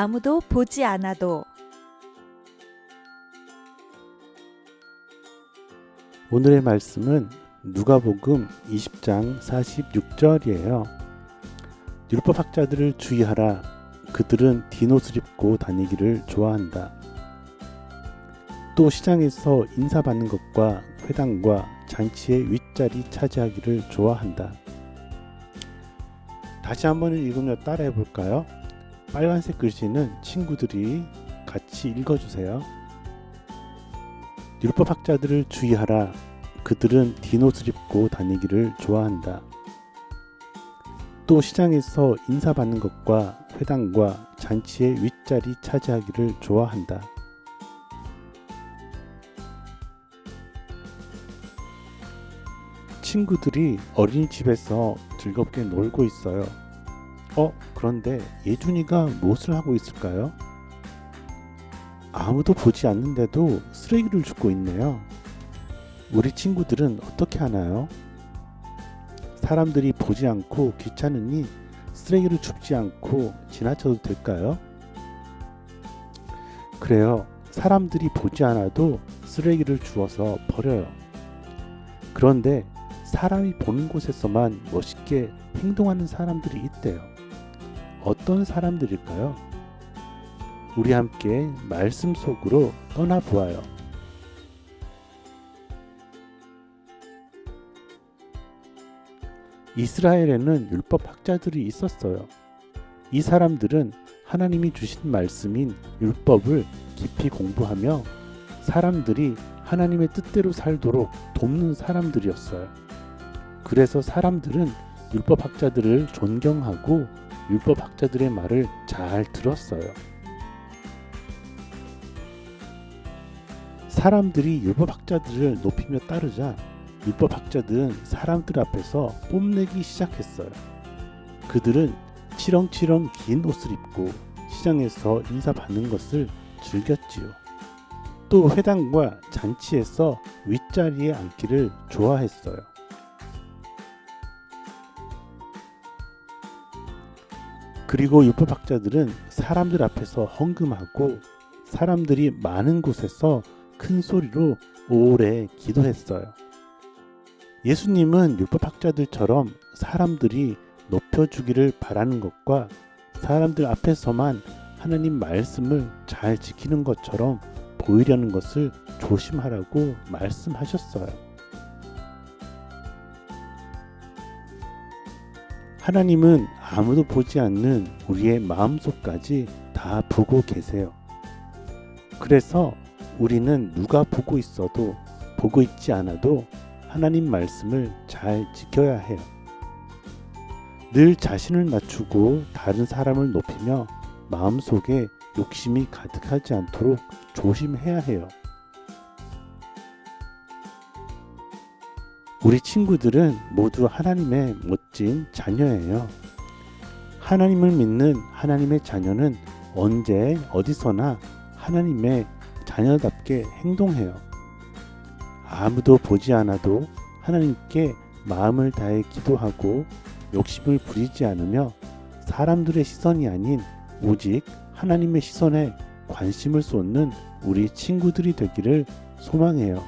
아무도 보지 않아도 오늘의 말씀은 누가복음 20장 46절이에요. 율법 학자들을 주의하라. 그들은 뒷옷을 입고 다니기를 좋아한다. 또 시장에서 인사받는 것과 회당과 잔치의 윗자리 차지하기를 좋아한다. 다시 한번 읽으며 따라해 볼까요? 빨간색 글씨는 친구들이 같이 읽어주세요. 율법학자들을 주의하라. 그들은 뒷옷을 입고 다니기를 좋아한다. 또 시장에서 인사받는 것과 회당과 잔치의 윗자리 차지하기를 좋아한다. 친구들이 어린이집에서 즐겁게 놀고 있어요. 어, 그런데 예준이가 무엇을 하고 있을까요? 아무도 보지 않는데도 쓰레기를 줍고 있네요. 우리 친구들은 어떻게 하나요? 사람들이 보지 않고 귀찮으니 쓰레기를 줍지 않고 지나쳐도 될까요? 그래요. 사람들이 보지 않아도 쓰레기를 주워서 버려요. 그런데 사람이 보는 곳에서만 멋있게 행동하는 사람들이 있대요. 어떤 사람들일까요? 우리 함께 말씀 속으로 떠나 보아요. 이스라엘에는 율법학자들이 있었어요. 이 사람들은 하나님이 주신 말씀인 율법을 깊이 공부하며 사람들이 하나님의 뜻대로 살도록 돕는 사람들이었어요. 그래서 사람들은 율법학자들을 존경하고 율법 학자들의 말을 잘 들었어요. 사람들이 율법 학자들을 높이며 따르자 율법 학자들은 사람들 앞에서 뽐내기 시작했어요. 그들은 치렁치렁 긴 옷을 입고 시장에서 인사받는 것을 즐겼지요. 또 회당과 잔치에서 윗자리에 앉기를 좋아했어요. 그리고 율법학자들은 사람들 앞에서 헌금하고 사람들이 많은 곳에서 큰 소리로 오래 기도했어요. 예수님은 율법학자들처럼 사람들이 높여주기를 바라는 것과 사람들 앞에서만 하나님 말씀을 잘 지키는 것처럼 보이려는 것을 조심하라고 말씀하셨어요. 하나님은 아무도 보지 않는 우리의 마음속까지 다 보고 계세요. 그래서 우리는 누가 보고 있어도 보고 있지 않아도 하나님 말씀을 잘 지켜야 해요. 늘 자신을 낮추고 다른 사람을 높이며 마음속에 욕심이 가득하지 않도록 조심해야 해요. 우리 친구들은 모두 하나님의 멋진 자녀예요. 하나님을 믿는 하나님의 자녀는 언제 어디서나 하나님의 자녀답게 행동해요. 아무도 보지 않아도 하나님께 마음을 다해 기도하고 욕심을 부리지 않으며 사람들의 시선이 아닌 오직 하나님의 시선에 관심을 쏟는 우리 친구들이 되기를 소망해요.